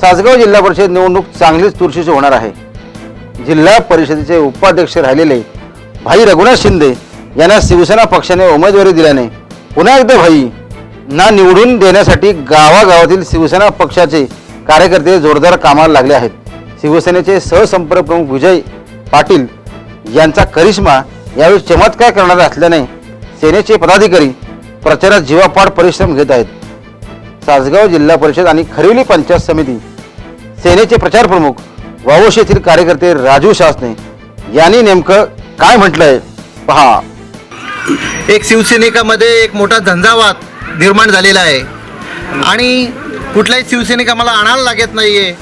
सासगाव जिल्हा परिषद निवडणूक चांगलीच तुरशीची होणार आहे. जिल्हा परिषदेचे उपाध्यक्ष राहिलेले भाई रघुनाथ शिंदे यांना शिवसेना पक्षाने उमेदवारी दिल्याने पुन्हा एकदा भाई ना निवडून देण्यासाठी गावागावातील शिवसेना पक्षाचे कार्यकर्ते जोरदार कामाला लागले आहेत. शिवसेनेचे सहसंपर्क प्रमुख विजय पाटील यांचा करिश्मा यावेळी चमत्कार करणारा असल्याने सेनेचे पदाधिकारी प्रचारात जीवापाड परिश्रम घेत आहेत. सासगाव जिल्हा परिषद आणि खरिवली पंचायत समिती सेनेचे प्रचार प्रमुख वावोश येथील कार्यकर्ते राजू शासने यांनी नेमकं काय म्हटलंय? पहा. एक शिवसैनिकामध्ये एक मोठा झंझावात निर्माण झालेला आहे. आणि कुठलाही शिवसैनिक आम्हाला आणायला लागत नाहीये.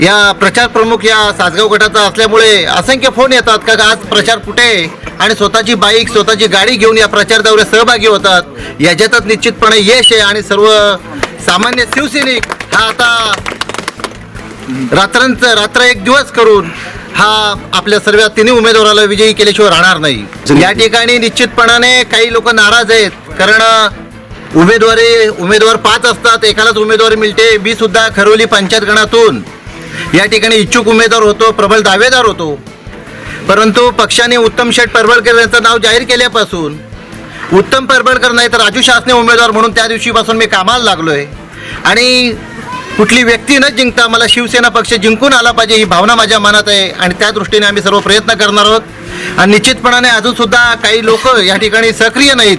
या प्रचार प्रमुख या सासगाव गटाचा असल्यामुळे असंख्य फोन येतात का आज प्रचार कुठे आहे? आणि स्वतःची बाईक स्वतःची गाडी घेऊन या प्रचार दौऱ्यात सहभागी होतात. याच्यातच निश्चितपणे यश आहे आणि सर्व सामान्य शिवसैनिक हा आता रात्रांचं रात्र एक दिवस करून हा आपल्या सर्व तिन्ही उमेदवाराला विजयी केल्याशिवाय राहणार नाही. या ठिकाणी निश्चितपणाने काही लोक नाराज आहेत कारण उमेदवारी उमेदवार पाच असतात एकालाच उमेदवारी मिळते. मी सुद्धा खरोली पंचायत गणातून. या ठिकाणी इच्छुक उमेदवार होतो प्रबल दावेदार होतो. परंतु पक्षाने उत्तम शेठ परबळकर यांचं नाव जाहीर केल्यापासून उत्तम परबळकर नाही तर राजू शासने उमेदवार म्हणून त्या दिवशीपासून मी कामाला लागलोय. आणि कुठली व्यक्ती न जिंकता मला शिवसेना पक्ष जिंकून आला पाहिजे ही भावना माझ्या मनात आहे. आणि त्या दृष्टीने आम्ही सर्व प्रयत्न करणार आहोत. आणि निश्चितपणाने अजूनसुद्धा काही लोक या ठिकाणी सक्रिय नाहीत.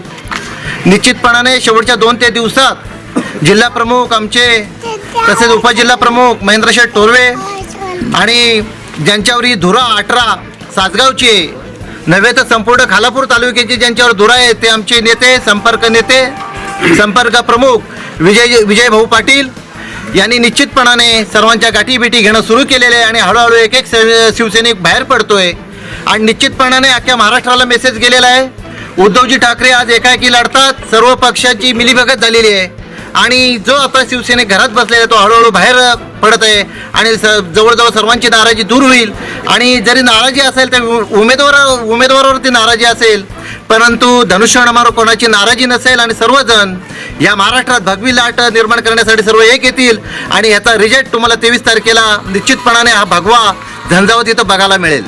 निश्चितपणाने शेवटच्या दोन ते दिवसात जिल्हा प्रमुख आमचे तसेच उपजिल्हा प्रमुख महेंद्रशेठ टोरवे आणि ज्यांच्यावर ही धुरा अठरा सासगावची आहे नव्हे तर संपूर्ण खालापूर तालुक्याचे ज्यांच्यावर धुरा आहे ते आमचे नेते संपर्क नेते संपर्क प्रमुख विजय विजय भाऊ पाटील यांनी निश्चितपणाने सर्वांच्या गाठीभेटी घेणं सुरू केलेले आहे आणि हळूहळू एक एक शिवसैनिक बाहेर पडतोय. आणि निश्चितपणाने अख्ख्या महाराष्ट्राला मेसेज गेलेला आहे. उद्धवजी ठाकरे आज एकाएकी लढतात. सर्व पक्षाची मिलीभगत झालेली आहे. आणि जो आता शिवसेने घरात बसलेला आहे तो हळूहळू बाहेर पडत आहे आणि स जवळजवळ सर्वांची नाराजी दूर होईल. आणि जरी नाराजी असेल तर उ- उमेदवार उमेदवारावरती नाराजी असेल परंतु धनुष्यबाणावर कोणाची नाराजी नसेल आणि सर्वजण या महाराष्ट्रात भगवी लाट निर्माण करण्यासाठी सर्व एक येतील आणि ह्याचा रिझल्ट तुम्हाला तेवीस तारखेला निश्चितपणाने हा भगवा झंझावत इथं बघायला मिळेल.